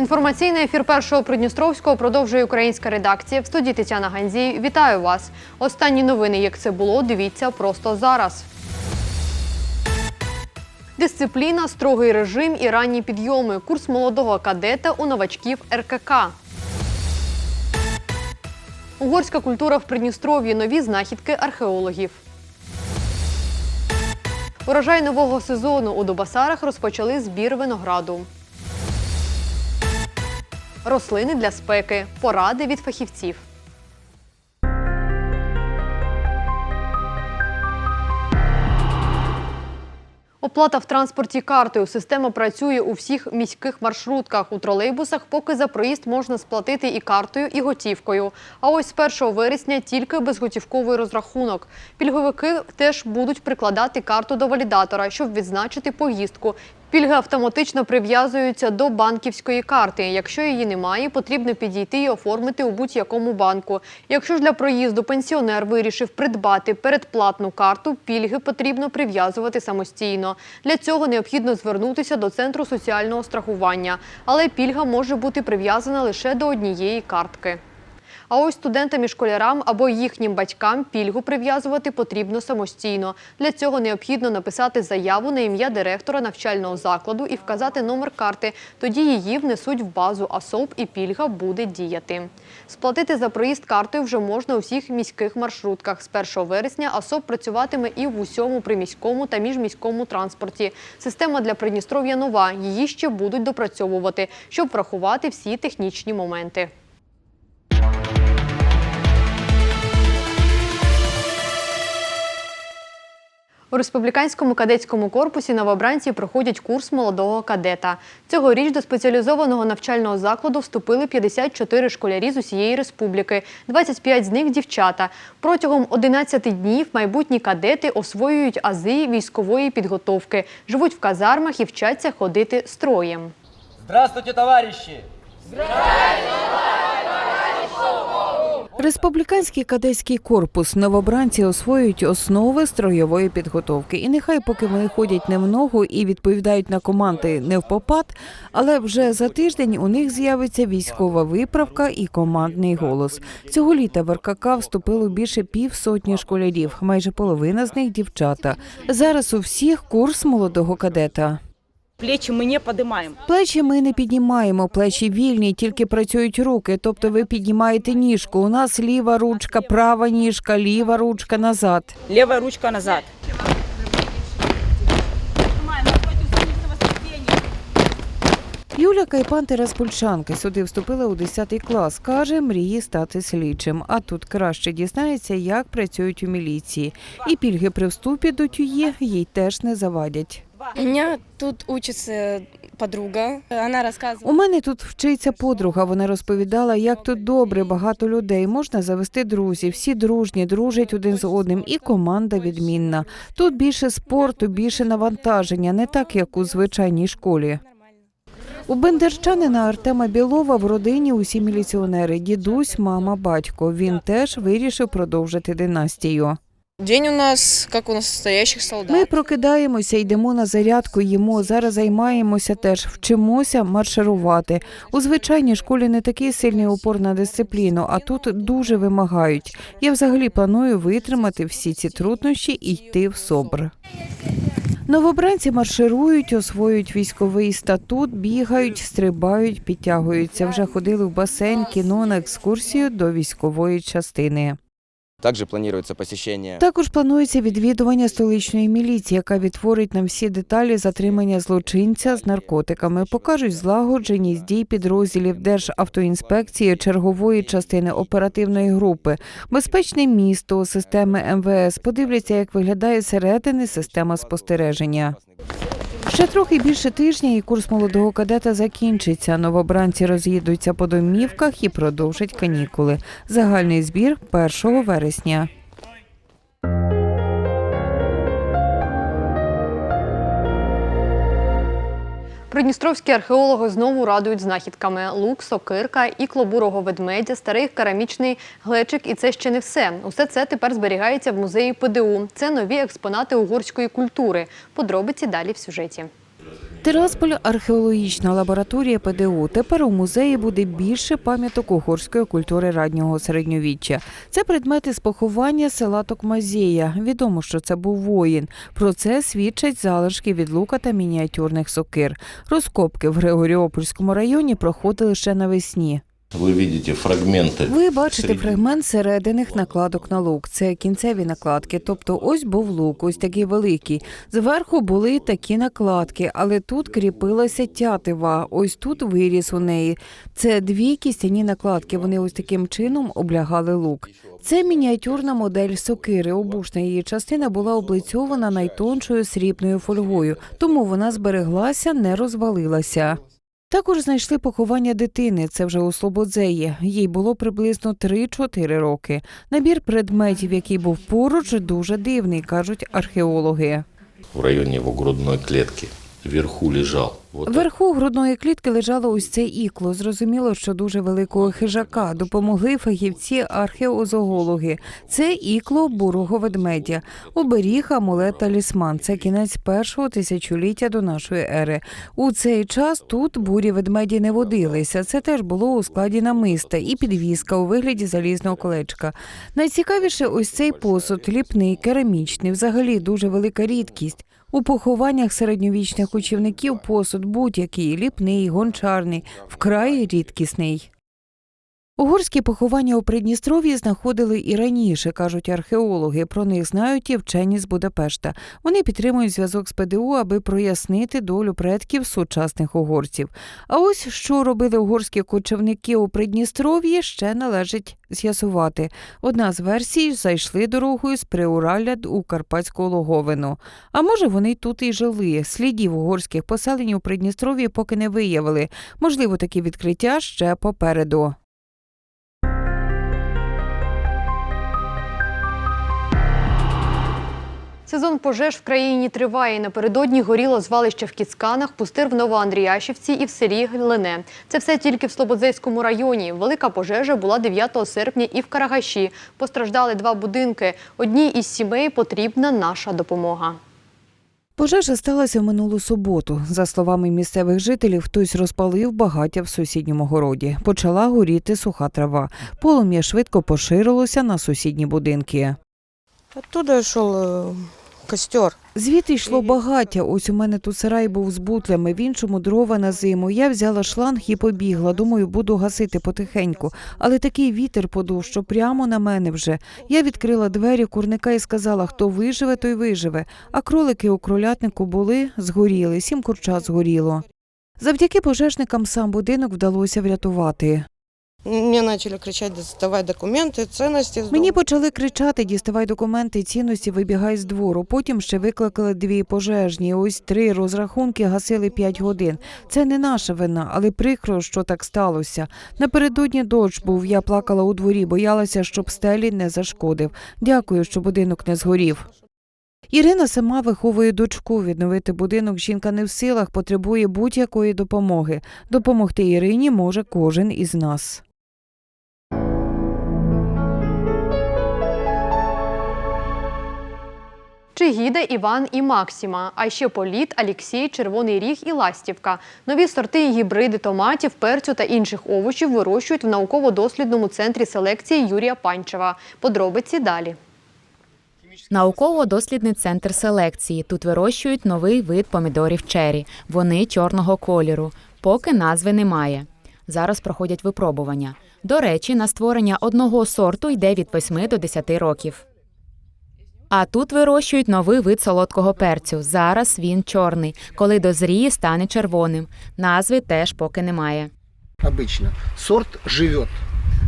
Інформаційний ефір першого Придністровського продовжує українська редакція. В студії Тетяна Ганзій. Вітаю вас. Останні новини, як це було, дивіться просто зараз. Дисципліна, строгий режим і ранні підйоми. Курс молодого кадета у новачків РКК. Угорська культура в Придністров'ї. Нові знахідки археологів. Урожай нового сезону у Дубасарах розпочали збір винограду. Рослини для спеки. Поради від фахівців. Оплата в транспорті картою. Система працює у всіх міських маршрутках. У тролейбусах поки за проїзд можна сплатити і картою, і готівкою. А ось з 1 вересня тільки безготівковий розрахунок. Пільговики теж будуть прикладати карту до валідатора, щоб відзначити поїздку. Пільги автоматично прив'язуються до банківської карти. Якщо її немає, потрібно підійти і оформити у будь-якому банку. Якщо ж для проїзду пенсіонер вирішив придбати передплатну карту, пільги потрібно прив'язувати самостійно. Для цього необхідно звернутися до центру соціального страхування, але пільга може бути прив'язана лише до однієї картки. А ось студентам і школярам або їхнім батькам пільгу прив'язувати потрібно самостійно. Для цього необхідно написати заяву на ім'я директора навчального закладу і вказати номер карти. Тоді її внесуть в базу АСОП і пільга буде діяти. Сплатити за проїзд картою вже можна у всіх міських маршрутках. З 1 вересня АСОП працюватиме і в усьому приміському та міжміському транспорті. Система для Придністров'я нова. Її ще будуть допрацьовувати, щоб врахувати всі технічні моменти. У республіканському кадетському корпусі новобранці проходять курс молодого кадета. Цьогоріч до спеціалізованого навчального закладу вступили 54 школярі з усієї республіки, 25 з них дівчата. Протягом 11 днів майбутні кадети освоюють ази військової підготовки, живуть в казармах і вчаться ходити строєм. Здравствуйте, товарищи! Республіканський кадетський корпус новобранці освоюють основи строєвої підготовки. І нехай поки вони ходять не в ногу і відповідають на команди не в попад, але вже за тиждень у них з'явиться військова виправка і командний голос. Цього літа в РКК вступило більше півсотні школярів, майже половина з них дівчата. Зараз у всіх курс молодого кадета. Плечи мы не поднимаем. Плечі ми не піднімаємо, плечі вільні, тільки працюють руки. Тобто ви піднімаєте ніжку. У нас ліва ручка, права ніжка, ліва ручка назад. Левая ручка назад. Юля Кайпан Тераспольчанка сюди вступила у 10 клас. Каже, мріє стати слідчим. А тут краще дізнається, як працюють у міліції. І пільги при вступі до тює їй теж не завадять. У меня тут учится подруга. Она рассказывала. У мене тут вчиться подруга. Вона розповідала, як тут добре, багато людей. Можна завести друзів. Всі дружні, дружать один з одним, і команда відмінна. Тут більше спорту, більше навантаження, не так як у звичайній школі. У бендерчанина Артема Білова в родині усі міліціонери: дідусь, мама, батько. Він теж вирішив продовжити династію. День у нас, как у настоящих солдат. Ми прокидаємося, йдемо на зарядку, їмо. Зараз займаємося теж, вчимося марширувати. У звичайній школі не такий сильний упор на дисципліну, а тут дуже вимагають. Я взагалі планую витримати всі ці труднощі і йти в СОБР. Новобранці марширують, освоюють військовий статут, бігають, стрибають, підтягуються. Вже ходили в басейн, кіно на екскурсію до військової частини. Также планируется посещение Також планується відвідування столичної міліції, яка відтворить нам всі деталі затримання злочинця з наркотиками, покажуть злагодженість дій підрозділів Державтоінспекції, чергової частини оперативної групи, безпечне місто, системи МВС. Подивляться, як виглядає середини система спостереження. Ще трохи більше тижня і курс молодого кадета закінчиться. Новобранці роз'їдуться по домівках і продовжать канікули. Загальний збір 1 вересня. Придністровські археологи знову радують знахідками: лук, сокирка, і клобурого ведмедя, старий керамічний глечик. І це ще не все. Усе це тепер зберігається в музеї ПДУ. Це нові експонати угорської культури. Подробиці далі в сюжеті. Тирасполь археологічна лабораторія ПДУ. Тепер у музеї буде більше пам'яток угорської культури раннього середньовіччя. Це предмети з поховання села Токмазія. Відомо, що це був воїн. Про це свідчать залишки від лука та мініатюрних сокир. Розкопки в Григоріопольському районі проходили ще навесні. Вы видите фрагменты. Ви бачите фрагмент серединих накладок на лук. Це кінцеві накладки. Тобто, ось був лук, ось такий великий. Зверху були такі накладки, але тут кріпилася тятива. Ось тут виріс у неї. Це дві кістяні накладки. Вони ось таким чином облягали лук. Це мініатюрна модель сокири. Обушна її частина була облицьована найтоншою срібною фольгою, тому вона збереглася, не розвалилася. Також знайшли поховання дитини. Це вже у Слободзеї. Їй було приблизно 3-4 роки. Набір предметів, який був поруч, дуже дивний, кажуть археологи. В районі в грудной клітки Вверху лежал. Так. Вверху грудної клітки лежало ось це ікло. Зрозуміло, що дуже великого хижака. Допомогли фахівці археозоологи. Це ікло бурого ведмедя. Оберіг, амулет, талісман. Це кінець першого тисячоліття до нашої ери. У цей час тут бурі ведмеді не водилися. Це теж було у складі намиста і підвіска у вигляді залізного колечка. Найцікавіше ось цей посуд, ліпний, керамічний, взагалі дуже велика рідкість. У похованнях середньовічних кочівників посуд будь-який ліпний, гончарний, вкрай рідкісний. Угорські поховання у Придністров'ї знаходили і раніше, кажуть археологи. Про них знають і вчені з Будапешта. Вони підтримують зв'язок з ПДУ, аби прояснити долю предків сучасних угорців. А ось що робили угорські кочівники у Придністров'ї, ще належить з'ясувати. Одна з версій зайшли дорогою з Приуралля у Карпатську Логовину. А може, вони тут і жили. Слідів угорських поселень у Придністров'ї поки не виявили. Можливо, такі відкриття ще попереду. Сезон пожеж в країні триває. Напередодні горіло звалище в Кіцканах, пустир в Новоандріяшівці і в селі Глине. Це все тільки в Слободзейському районі. Велика пожежа була 9 серпня і в Карагаші. Постраждали два будинки. Одній із сімей потрібна наша допомога. Пожежа сталася в минулу суботу. За словами місцевих жителів, хтось розпалив багаття в сусідньому городі. Почала горіти суха трава. Полум'я швидко поширилося на сусідні будинки. Оттуда шел э, костер. Звідти йшло багаття. Ось у мене тут сарай був з бутлями, в іншому дрова на зиму. Я взяла шланг і побігла. Думаю, буду гасити потихеньку. Але такий вітер подув, що прямо на мене вже. Я відкрила двері курника і сказала, хто виживе, той виживе. А кролики у кролятнику були, згоріли, сім курчат згоріло. Завдяки пожежникам сам будинок вдалося врятувати. Мне начали кричать, доставай документы, ценности. из Мені почали кричати: діставай документи, цінності, вибігай з двору. Потім ще викликали дві пожежні. Ось три розрахунки гасили п'ять годин. Це не наша вина, але прикро, що так сталося. Напередодні дощ був. Я плакала у дворі, боялася, щоб стелі не зашкодив. Дякую, що будинок не згорів. Ірина сама виховує дочку. Відновити будинок жінка не в силах, потребує будь-якої допомоги. Допомогти Ірині може кожен із нас. Чигіда, Іван і Максима, а ще Політ, Аліксій, Червоний Ріг і Ластівка. Нові сорти і гібриди томатів, перцю та інших овочів вирощують в науково-дослідному центрі селекції Юрія Панчева. Подробиці далі. Науково-дослідний центр селекції. Тут вирощують новий вид помідорів чері. Вони чорного кольору. Поки назви немає. Зараз проходять випробування. До речі, на створення одного сорту йде від 8 до 10 років. А тут вирощують новий вид солодкого перцю. Зараз він чорний. Коли дозріє, стане червоним. Назви теж поки немає. обычно. Сорт живет.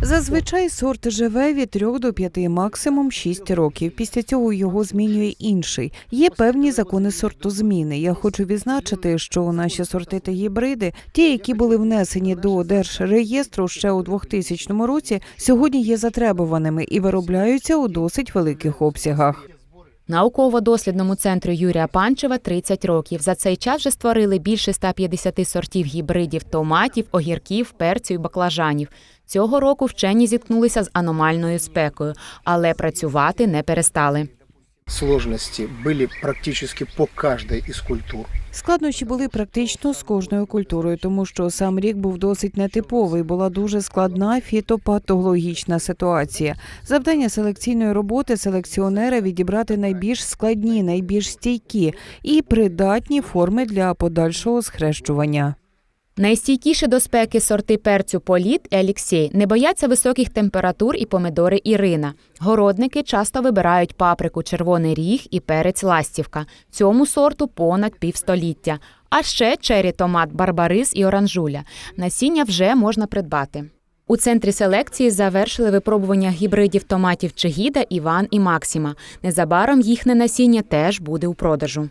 Зазвичай сорт живе від 3 до 5, максимум 6 років. Після цього його змінює інший. Є певні закони сортозміни. Я хочу відзначити, що наші сорти та гібриди, ті, які були внесені до держреєстру ще у 2000 році, сьогодні є затребуваними і виробляються у досить великих обсягах. Науково-дослідному центру Юрія Панчева 30 років. За цей час вже створили більше 150 сортів гібридів томатів, огірків, перцю і баклажанів. Цього року вчені зіткнулися з аномальною спекою, але працювати не перестали. Сложности были практически по каждой из культур. Складнощі були практично з кожною культурою, тому що сам рік був досить нетиповий. Була дуже складна фітопатологічна ситуація. Завдання селекційної роботи селекціонера відібрати найбільш складні, найбільш стійкі і придатні форми для подальшого схрещування. Найстійкіші до спеки сорти перцю Політ і Аліксей не бояться високих температур і помидори Ірина. Городники часто вибирають паприку червоний ріг і перець ластівка. Цьому сорту понад півстоліття. А ще чері томат Барбарис і оранжуля. Насіння вже можна придбати. У центрі селекції завершили випробування гібридів томатів Чигіда, Іван і Максима. Незабаром їхнє насіння теж буде у продажу.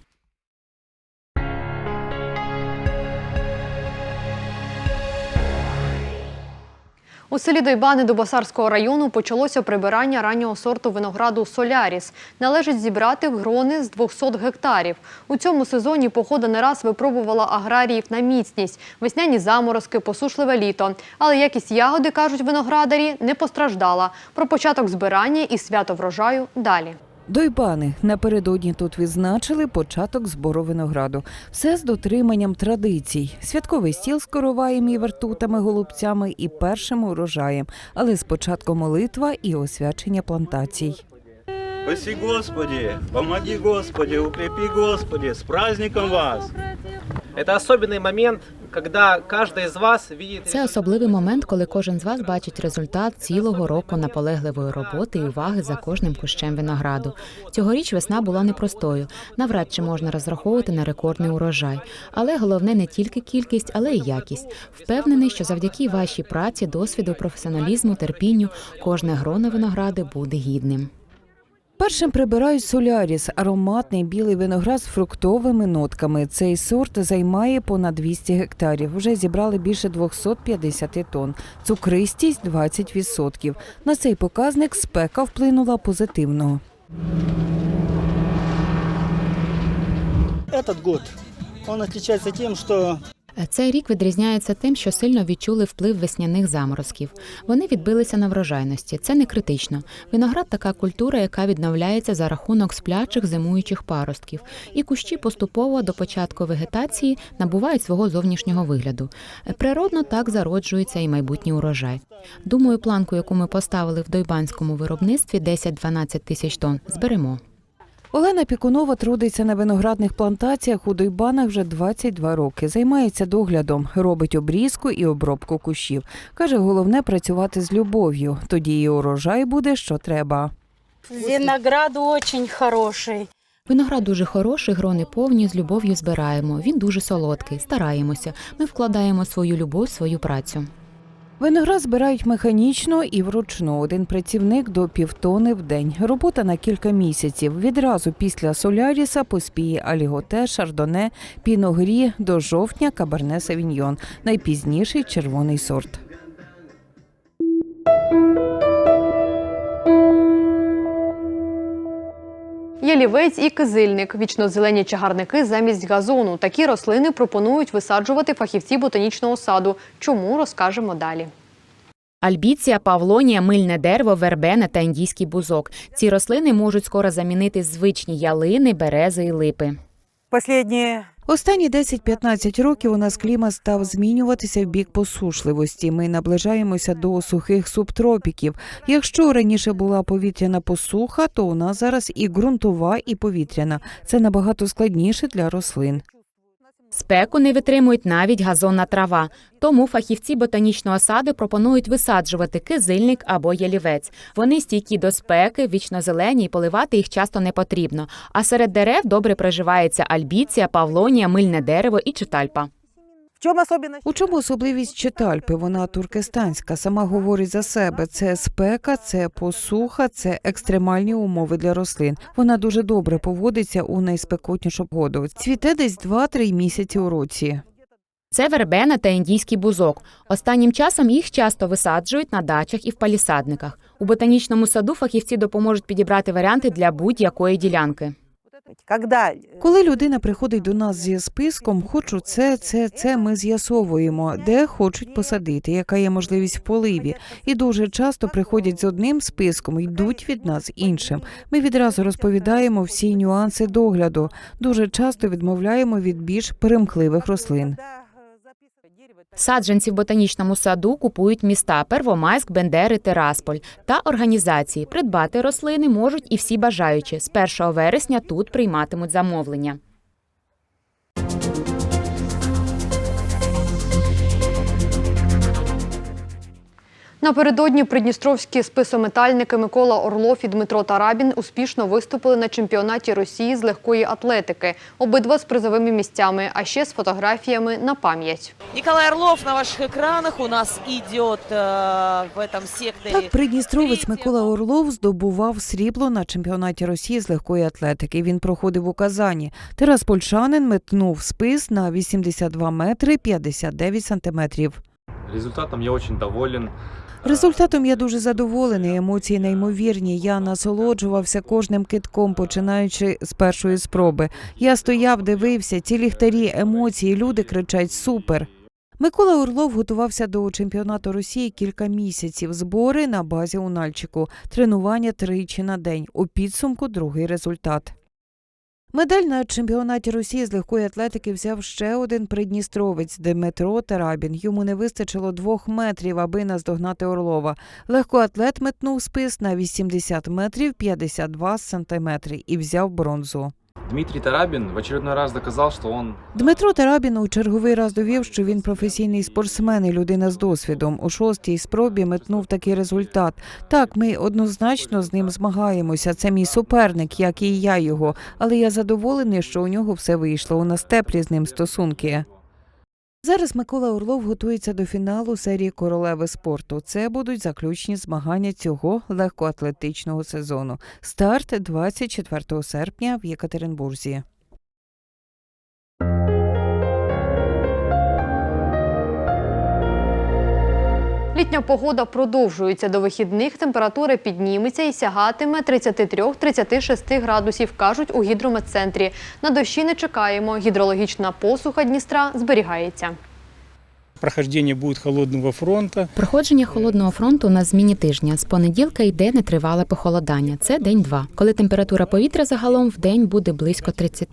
У селі Дойбани Дубасарського району почалося прибирання раннього сорту винограду Соляріс. Належить зібрати грони з 200 гектарів. У цьому сезоні похода не раз випробувала аграріїв на міцність, весняні заморозки, посушливе літо. Але якість ягоди, кажуть виноградарі, не постраждала. Про початок збирання і свято врожаю далі. Дойбани напередодні тут відзначили початок збору винограду. Все з дотриманням традицій. Святковий стіл з короваєм і вертутами, голубцями і першим урожаєм. Але спочатку молитва і освячення плантацій. Спаси Господи, помоги Господи, укрепи Господи, с праздником вас! Это особенный момент, Це особливий момент, коли кожен з вас бачить результат цілого року наполегливої роботи і уваги за кожним кущем винограду. Цьогоріч весна була непростою. Навряд чи можна розраховувати на рекордний урожай. Але головне не тільки кількість, але й якість. Впевнений, що завдяки вашій праці, досвіду, професіоналізму, терпінню, кожне гроно виногради буде гідним. Першим прибирають соляріс ароматний білий виноград з фруктовими нотками. Цей сорт займає понад 200 гектарів. Вже зібрали більше 250 тонн. Цукристість 20%. На цей показник спека вплинула позитивно. Этот год, он отличается тем, что Цей рік відрізняється тим, що сильно відчули вплив весняних заморозків. Вони відбилися на врожайності. Це не критично. Виноград така культура, яка відновляється за рахунок сплячих зимуючих паростків, і кущі поступово до початку вегетації набувають свого зовнішнього вигляду. Природно так зароджується і майбутній урожай. Думаю, планку, яку ми поставили в дойбанському виробництві 10-12 тисяч тонн, зберемо. Олена Пікунова трудиться на виноградних плантаціях у Дойбанах вже 22 роки. Займається доглядом, робить обрізку і обробку кущів. Каже, головне працювати з любов'ю. Тоді і урожай буде, що треба. Виноград очень хороший. Виноград дуже хороший, грони повні, з любов'ю збираємо. Він дуже солодкий, стараємося. Ми вкладаємо свою любов, свою працю. Виноград збирають механічно і вручну. Один працівник до півтони в день. Робота на кілька місяців. Відразу після соляріса поспіє аліготе, шардоне, піногрі до жовтня кабарне савіньйон. Найпізніший червоний сорт. Ялівець і кизильник – вічнозелені чагарники замість газону. Такі рослини пропонують висаджувати фахівці ботанічного саду. Чому, розкажемо далі. Альбіція, павлонія, мильне дерево, вербена та індійський бузок. Ці рослини можуть скоро замінити звичні ялини, берези і липи. Последние Останні 10-15 років у нас клімат став змінюватися в бік посушливості. Ми наближаємося до сухих субтропіків. Якщо раніше була повітряна посуха, то у нас зараз і ґрунтова, і повітряна. Це набагато складніше для рослин. Спеку не витримують навіть газонна трава. Тому фахівці ботанічного саду пропонують висаджувати кизильник або ялівець. Вони стійкі до спеки, вічно зелені, і поливати їх часто не потрібно. А серед дерев добре проживається альбіція, павлонія, мильне дерево і читальпа. У чому особливість читальпи? Вона туркестанська, сама говорить за себе. Це спека, це посуха, це екстремальні умови для рослин. Вона дуже добре поводиться у найспекотнішу погоду. Цвіте десь 2-3 місяці у році. Це вербена та індійський бузок. Останнім часом їх часто висаджують на дачах і в палісадниках. У ботанічному саду фахівці допоможуть підібрати варіанти для будь-якої ділянки. Когда Коли людина приходить до нас зі списком, хочу це, це, це, ми з'ясовуємо, де хочуть посадити, яка є можливість в поливі. І дуже часто приходять з одним списком, йдуть від нас іншим. Ми відразу розповідаємо всі нюанси догляду. Дуже часто відмовляємо від більш перемкливих рослин. Саджанці в ботанічному саду купують міста Первомайськ, Бендери, Тирасполь та організації. Придбати рослини можуть і всі бажаючі. З 1 вересня тут прийматимуть замовлення. Напередодні придністровські списометальники Микола Орлов і Дмитро Тарабін успішно виступили на чемпіонаті Росії з легкої атлетики. Обидва з призовими місцями, а ще з фотографіями на пам'ять. Николай Орлов на ваших экранах у нас идет э, в этом секторе. Так, придністровець Микола Орлов здобував срібло на чемпіонаті Росії з легкої атлетики. Він проходив у Казані. Тарас Польшанин метнув спис на 82 метри 59 сантиметрів. Результатом я очень доволен. Результатом я дуже задоволений. Емоції неймовірні. Я насолоджувався кожним китком, починаючи з першої спроби. Я стояв, дивився, ці ліхтарі, емоції, люди кричать супер. Микола Орлов готувався до чемпіонату Росії кілька місяців. Збори на базі у Нальчику, тренування тричі на день. У підсумку другий результат. Медаль на чемпіонаті Росії з легкої атлетики взяв ще один придністровець Дмитро Тарабін. Йому не вистачило двох метрів, аби наздогнати Орлова. Легкоатлет метнув спис на 80 метрів 52 сантиметри і взяв бронзу. Дмитрий Тарабін в очередной раз доказав, що он Дмитро Тарабін у черговий раз довів, що він професійний спортсмен і людина з досвідом. У шостій спробі метнув такий результат. Так, ми однозначно з ним змагаємося. Це мій суперник, як і я його. Але я задоволений, що у нього все вийшло. У нас теплі з ним стосунки. Зараз Микола Орлов готується до фіналу серії королеви спорту. Це будуть заключні змагання цього легкоатлетичного сезону. Старт 24 серпня в Єкатеринбурзі. Літня погода продовжується до вихідних. Температура підніметься і сягатиме 33-36 градусів, кажуть у гідрометцентрі. На дощі не чекаємо. Гідрологічна посуха Дністра зберігається. Прохождение будет холодного фронта. Проходження холодного фронту на зміні тижня. З понеділка йде нетривале похолодання. Це день 2, коли температура повітря загалом в день буде близько 30.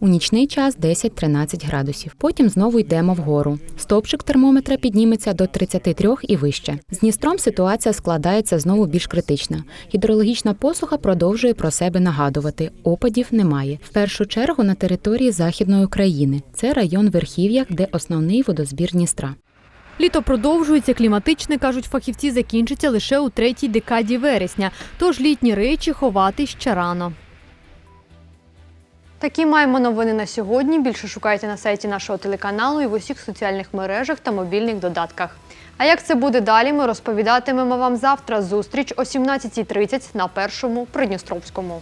У нічний час 10-13 градусів. Потім знову йдемо вгору. Стопчик термометра підніметься до 33 і вище. З Дністром ситуація складається знову більш критична. Гідрологічна посуха продовжує про себе нагадувати. Опадів немає. В першу чергу на території Західної України. Це район Верхів'ях, де основний водозбір Дністра. Літо продовжується, кліматичне, кажуть фахівці, закінчиться лише у третій декаді вересня. Тож літні речі ховати ще рано. Такі маємо новини на сьогодні. Більше шукайте на сайті нашого телеканалу і в усіх соціальних мережах та мобільних додатках. А як це буде далі, ми розповідатимемо вам завтра. Зустріч о 17.30 на першому Придністровському.